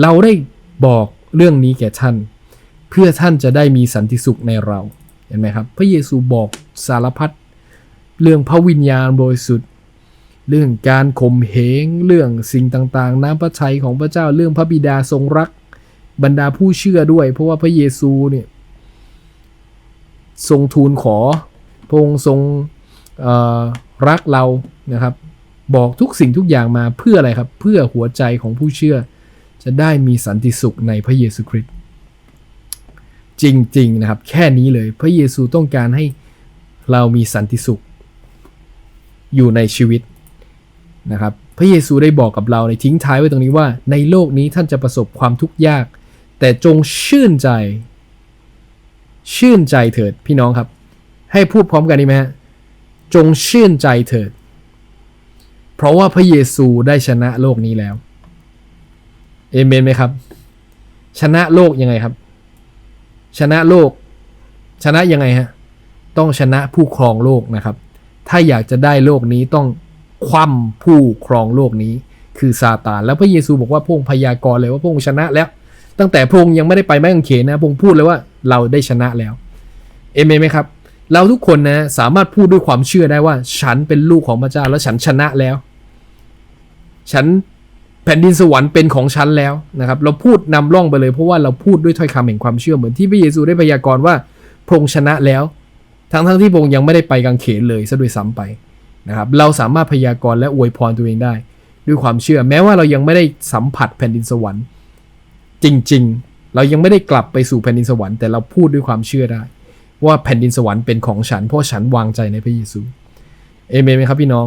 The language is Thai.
เราได้บอกเรื่องนี้แก่ท่าน เพื่อท่านจะได้มีสันติสุขในเราเห็นไหมครับ พระเยซูบอกสารพัดเรื่องพระวิญญาณบริสุทธิ์เรื่องการข่มเหงเรื่องสิ่งต่างๆ น้ำพระทัยของพระเจ้าเรื่องพระบิดาทรงรักบรรดาผู้เชื่อด้วย เพราะว่าพระเยซูเนี่ยทรงทูลขอพระองค์ทรงรักเรานะครับ บอกทุกสิ่งทุกอย่างมาเพื่ออะไรครับ เพื่อหัวใจของผู้เชื่อ จะได้มีสันติสุขในพระเยซูคริสต์จริงๆนะครับ แค่นี้เลยพระเยซูต้องการให้เรามีสันติสุข อยู่ในชีวิตนะครับ พระเยซูได้บอกกับเราในทิ้งท้ายไว้ตรงนี้ว่า ในโลกนี้ท่านจะประสบความทุกข์ยาก แต่จงชื่นใจ ชื่นใจเถิดพี่น้องครับ ให้พูดพร้อมกันดีไหมฮะจงชื่นใจเถิด เพราะว่าพระเยซูได้ชนะโลกนี้แล้ว เอเมนไหมครับ ชนะโลกยังไงครับ ชนะโลก ชนะยังไงฮะต้องชนะผู้ครองโลกนะครับ ถ้าอยากจะได้โลกนี้ต้องคว่ำผู้ครองโลกนี้คือซาตาน แล้วพระเยซูบอกว่าพงพยากรณ์เลยว่าพงชนะแล้ว ตั้งแต่พงยังไม่ได้ไปไม้กางเขนนะพงพูดเลยว่าเราได้ชนะแล้วเอเมนไหมครับ เราทุกคนนะสามารถพูดด้วยความเชื่อได้ว่า ฉันเป็นลูกของพระเจ้าแล้วฉันชนะแล้ว ฉัน แผ่นดินสวรรค์เป็นของฉันแล้วนะครับ เราพูดนำร่องไปเลยเพราะว่าเราพูดด้วยถ้อยคำแห่งความเชื่อเหมือนที่พระเยซูได้พยากรณ์ว่าพระองค์ชนะแล้ว ทั้งทั้งที่พระองค์ยังไม่ได้ไปกางเขนเลยซะด้วยซ้ำไปนะครับ เราสามารถพยากรณ์และอวยพรตัวเองได้ ด้วยความเชื่อ แม้ว่าเรายังไม่ได้สัมผัสแผ่นดินสวรรค์ จริงๆ เรายังไม่ได้กลับไปสู่แผ่นดินสวรรค์แต่เราพูดด้วยความเชื่อได้ ว่าแผ่นดินสวรรค์เป็นของฉันเพราะฉันวางใจในพระเยซูเอเมนไหมครับพี่น้อง